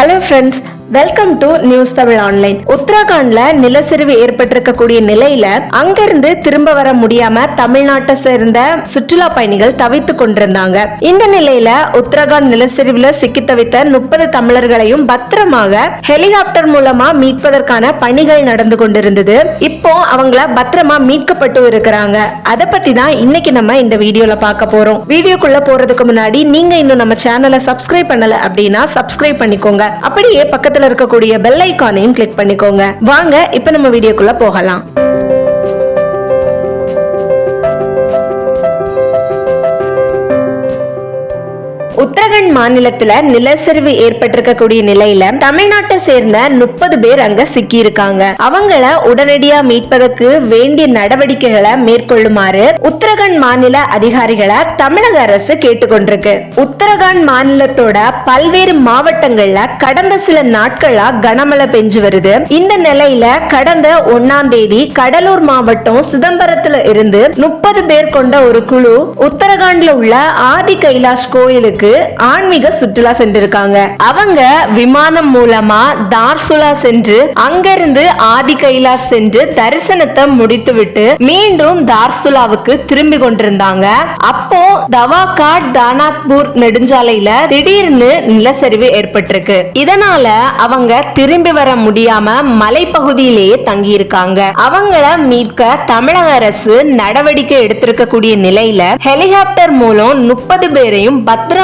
Hello friends welcome to news Tamil online உத்தரகாண்ட்ல நிலச்சரிவு ஏற்பட்டிருக்கக்கூடிய நிலையில அங்கிருந்து திரும்ப வர முடியாம தமிழ்நாட்டை சேர்ந்த சுற்றுலா பயணிகள் தவித்து கொண்டிருந்தாங்க. இந்த நிலையில உத்தரகாண்ட் நிலச்சரிவுல சிக்கி தவித்த முப்பது தமிழர்களையும் பத்திரமாக ஹெலிகாப்டர் மூலமா மீட்பதற்கான பணிகள் நடந்து கொண்டிருந்தது. இப்போ அவங்கள பத்திரமா மீட்கப்பட்டு இருக்கிறாங்க. அதை பத்தி தான் இன்னைக்கு நம்ம இந்த வீடியோல பார்க்க போறோம். வீடியோக்குள்ள போறதுக்கு முன்னாடி நீங்க இன்னும் நம்ம சேனலை சப்ஸ்கிரைப் பண்ணல அப்படின்னா சப்ஸ்கிரைப் பண்ணிக்கோங்க. அப்படியே பக்கத்துல இருக்கக்கூடிய பெல் ஐக்கானையும் கிளிக் பண்ணிக்கோங்க. வாங்க இப்ப நம்ம வீடியோக்குள்ள போகலாம். உத்தரகண்ட் மாநிலத்துல நிலச்சரிவு ஏற்பட்டிருக்கக்கூடிய நிலையில தமிழ்நாட்டை சேர்ந்த முப்பது பேர் அங்க சிக்கி இருக்காங்க அவங்கள உடனடியா மீட்பதற்கு வேண்டிய நடவடிக்கைகளை மேற்கொள்ளுமாறு உத்தரகண்ட் மாநில அதிகாரிகளை தமிழக அரசு கேட்டுக்கொண்டிருக்கு. உத்தரகாண்ட் மாநிலத்தோட பல்வேறு மாவட்டங்கள்ல கடந்த சில நாட்களா கனமழை பெஞ்சு வருது. இந்த நிலையில கடந்த ஒன்னாம் தேதி கடலூர் மாவட்டம் சிதம்பரத்துல இருந்து முப்பது பேர் கொண்ட ஒரு குழு உத்தரகாண்ட்ல உள்ள ஆதி கைலாஷ் கோயிலுக்கு ஆன்மீக சுற்றுலா சென்றிருக்காங்க. அவங்க விமானம் மூலமா தார்சுலா சென்று அங்கிருந்து ஆதி கைலாஷ் சென்று தரிசனத்தை முடித்துவிட்டு மீண்டும் தார்சுலாவுக்கு திரும்பி கொண்டிருந்தாங்க. அப்போ தவாகாட் தானாத்பூர் நெடுஞ்சாலையில திடீர்னு நிலச்சரிவு ஏற்பட்டிருக்கு. இதனால அவங்க திரும்பி வர முடியாம மலைப்பகுதியிலேயே தங்கி இருக்காங்க அவங்கள மீட்க தமிழக அரசு நடவடிக்கை எடுத்திருக்கக்கூடிய நிலையில ஹெலிகாப்டர் மூலம் முப்பது பேரையும்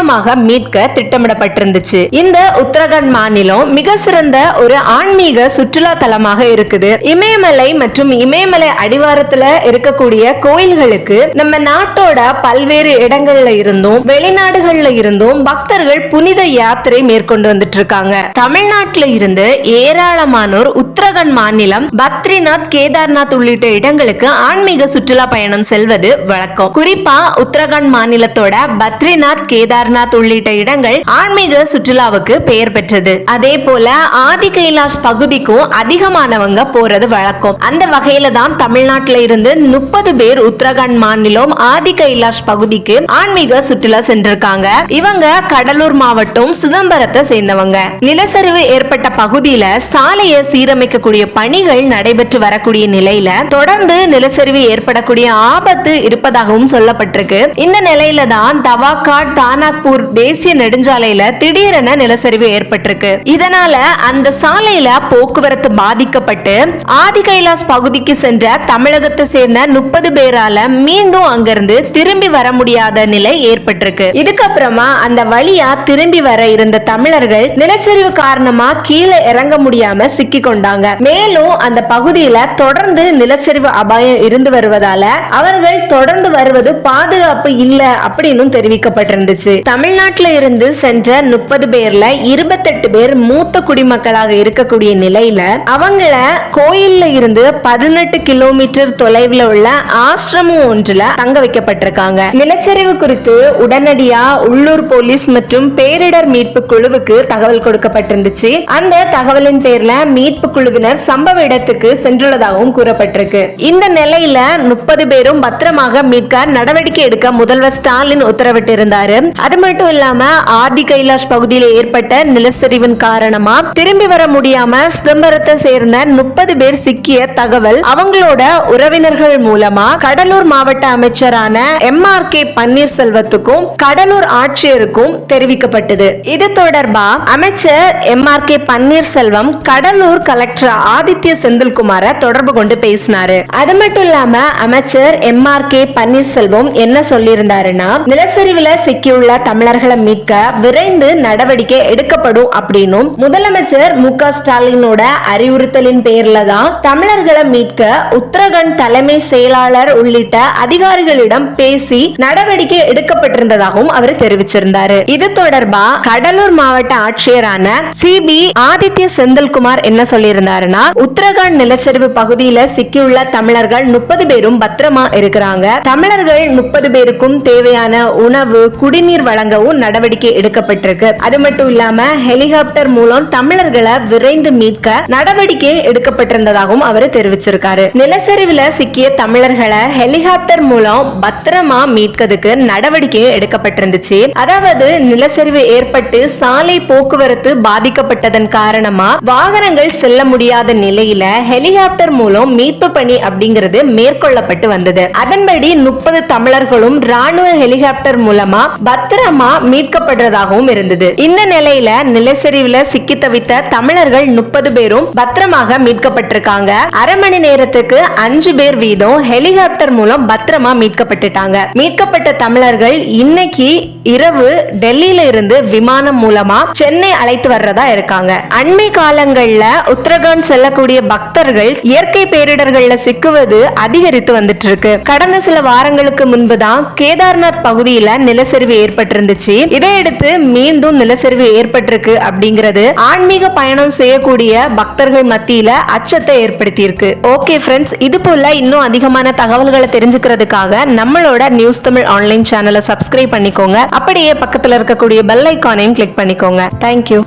பத்திரமாக மீட்க திட்டமிடப்பட்டிருந்துச்சு. இந்த உத்தரகண்ட் மாநிலம் மிக சிறந்த ஒரு ஆன்மீக சுற்றுலா தலமாக இருக்குது. இமயமலை மற்றும் இமயமலை அடிவாரத்துல இருக்கக்கூடிய கோயில்களுக்கு நம்ம நாட்டோட பல்வேறு இடங்கள்ல இருந்தும் வெளிநாடுகள்ல இருந்தும் பக்தர்கள் புனித யாத்திரை மேற்கொண்டு வந்துட்டு இருக்காங்க தமிழ்நாட்டில இருந்து ஏராளமானோர் உத்தரகண்ட் மாநிலம் பத்ரிநாத் கேதார்நாத் உள்ளிட்ட இடங்களுக்கு ஆன்மீக சுற்றுலா பயணம் செல்வது வழக்கம். குறிப்பா உத்தரகாண்ட் மாநிலத்தோட பத்ரிநாத் கேதார்நாத் உள்ளிட்ட இடங்கள் ஆன்மீக சுற்றுலாவுக்கு பெயர் பெற்றது. அதே போல ஆதி கைலாஷ் பகுதிக்கும் அதிகமானவங்க போறது வழக்கம். அந்த வகையில தான் தமிழ்நாட்டில இருந்து முப்பது பேர் உத்தரகாண்ட் மாநிலம் ஆதி கைலாஷ் பகுதிக்கு ஆன்மீக சுற்றுலா சென்றிருக்காங்க. இவங்க கடலூர் மாவட்டம் சிதம்பரத்தை சேர்ந்தவங்க. நிலச்சரிவு ஏற்பட்ட பகுதியில சாலையை சீரமைக்கக்கூடிய பணிகள் நடைபெற்று வரக்கூடிய நிலையில தொடர்ந்து நிலச்சரிவு ஏற்படக்கூடிய ஆபத்து இருப்பதாகவும் சொல்லப்பட்டிருக்கு. இந்த நிலையில தான் தவாக்காட் தானாக் தானாக்பூர் தேசிய நெடுஞ்சாலையில திடீரென நிலச்சரிவு ஏற்பட்டிருக்கு. இதனால அந்த சாலையில போக்குவரத்து பாதிக்கப்பட்டு ஆதி கைலாஸ் பகுதிக்கு சென்ற தமிழகத்தை சேர்ந்த முப்பது பேரால மீண்டும் அங்கிருந்து திரும்பி வர முடியாத நிலை ஏற்பட்டிருக்கு. இதுக்கப்புறமா அந்த வழியா திரும்பி வர இருந்த தமிழர்கள் நிலச்சரிவு காரணமா கீழே இறங்க முடியாம சிக்கி கொண்டாங்க மேலும் அந்த பகுதியில தொடர்ந்து நிலச்சரிவு அபாயம் இருந்து வருவதால அவர்கள் தொடர்ந்து வருவது பாதுகாப்பு இல்ல அப்படின்னு தெரிவிக்கப்பட்டிருந்துச்சு. தமிழ்நாட்டுல இருந்து சென்ற முப்பது பேர்ல இருபத்தெட்டு பேர் மூத்த குடிமக்களாக இருக்கக்கூடிய நிலையில அவங்கள கோயில்ல இருந்து பதினெட்டு கிலோமீட்டர் தொலைவில் உள்ள ஆசிரமம் ஒன்றுல தங்க வைக்கப்பட்டிருக்காங்க. நிலச்சரிவு குறித்து உடனடியா உள்ளூர் போலீஸ் மற்றும் பேரிடர் மீட்பு குழுவுக்கு தகவல் கொடுக்கப்பட்டிருந்துச்சு. அந்த தகவலின் பேர்ல மீட்பு குழுவினர் சம்பவ இடத்துக்கு சென்றுள்ளதாகவும் கூறப்பட்டிருக்கு. இந்த நிலையில முப்பது பேரும் பத்திரமாக மீட்க நடவடிக்கை எடுக்க முதல்வர் ஸ்டாலின் உத்தரவிட்டிருந்தாரு. அது மட்டும் இல்லாம ஆதி கைலாஷ் பகுதியில் ஏற்பட்ட நிலச்சரிவின் காரணமா திரும்பி வர முடியாம சிதம்பரத்தை சேர்ந்த முப்பது பேர் சிக்கிய தகவல் அவங்களோட உறவினர்கள் மூலமா கடலூர் மாவட்ட அமைச்சரான எம் ஆர் கே பன்னீர்செல்வத்துக்கும் கடலூர் ஆட்சியருக்கும் தெரிவிக்கப்பட்டது. இது தொடர்பா அமைச்சர் M R K Panneerselvam Cuddalore collector Aditya செந்தில்குமார தொடர்பு கொண்டு பேசினாரு. அது மட்டும் இல்லாம அமைச்சர் எம் ஆர் கே பன்னீர்செல்வம் என்ன சொல்லியிருந்தாருன்னா நிலச்சரிவுல சிக்கியுள்ள தமிழர்களை மீட்க விரைந்து நடவடிக்கை எடுக்கப்படும் அப்படின்னும் முதலமைச்சர் மு க ஸ்டாலினோட அறிவுறுத்தலின் பேர்ல தான் தமிழர்களை மீட்க உத்தரகண்ட் தலைமை செயலாளர் உள்ளிட்ட அதிகாரிகளிடம் பேசி நடவடிக்கை எடுக்கப்பட்டிருந்ததாகவும் அவர் தெரிவிச்சிருந்தாரு. இது தொடர்பா கடலூர் மாவட்ட ஆட்சியரான சிபி ஆதித்ய செந்தில்குமார் என்ன சொல்லியிருந்தாருன்னா உத்தரகாண்ட் நிலச்சரிவு பகுதியில சிக்கியுள்ள தமிழர்கள் முப்பது பேரும் பத்திரமா இருக்கிறாங்க. தமிழர்கள் முப்பது பேருக்கும் தேவையான உணவு குடிநீர் வழங்க வழங்கவும் நடவடிக்கை எடுக்கப்பட்டிருக்கு. அது மட்டும் இல்லாம ஹெலிகாப்டர் மூலம் தமிழர்களை விரைந்து மீட்க நடவடிக்கை எடுக்கப்பட்டிருந்ததாகவும் அவர் தெரிவிச்சிருக்காரு. நிலச்சரிவுல சிக்கிய தமிழர்களை ஹெலிகாப்டர் மூலம் பத்திரமா மீட்கிறதுக்கு நடவடிக்கை எடுக்கப்பட்டிருந்துச்சு. அதாவது நிலச்சரிவு ஏற்பட்டு சாலை போக்குவரத்து பாதிக்கப்பட்டதன் காரணமா வாகனங்கள் செல்ல முடியாத நிலையில ஹெலிகாப்டர் மூலம் மீட்பு பணி அப்படிங்கிறது மேற்கொள்ளப்பட்டு வந்தது. அதன்படி முப்பது தமிழர்களும் ராணுவ ஹெலிகாப்டர் மூலமா பத்திரமா மீட்கப்படுறதாகவும் இருந்தது. இந்த நிலையில நிலச்சரிவுல சிக்கி தவித்த தமிழர்கள் முப்பது பேரும் பத்திரமாக மீட்கப்பட்டிருக்காங்க. அரை மணி நேரத்துக்கு அஞ்சு பேர் வீதம் ஹெலிகாப்டர் மூலம் பத்திரமா மீட்கப்பட்டுட்டாங்க. மீட்கப்பட்ட தமிழர்கள் இன்னைக்கு இரவு டெல்லியில இருந்து விமானம் மூலமா சென்னை அழைத்து வர்றதா இருக்காங்க. அண்மை காலங்கள்ல உத்தரகாண்ட் செல்லக்கூடிய பக்தர்கள் இயற்கை பேரிடர்கள்ல சிக்குவது அதிகரித்து வந்துட்டு இருக்கு. கடந்த சில வாரங்களுக்கு முன்பு தான் கேதார்நாத் பகுதியில நிலச்சரிவு ஏற்பட்டிருந்துச்சு இதையடுத்து மீண்டும் நிலச்சரிவு ஏற்பட்டிருக்கு அப்படிங்கிறது ஆன்மீக பயணம் செய்யக்கூடிய பக்தர்கள் மத்தியில அச்சத்தை ஏற்படுத்தியிருக்கு. ஓகே ஃப்ரெண்ட்ஸ் இது போல இன்னும் அதிகமான தகவல்களை தெரிஞ்சுக்கிறதுக்காக நம்மளோட நியூஸ் தமிழ் ஆன்லைன் சேனலை சப்ஸ்கிரைப் பண்ணிக்கோங்க. அப்படியே பக்கத்துல இருக்கக்கூடிய பெல் ஐக்கானையும் கிளிக் பண்ணிக்கோங்க. தேங்க்யூ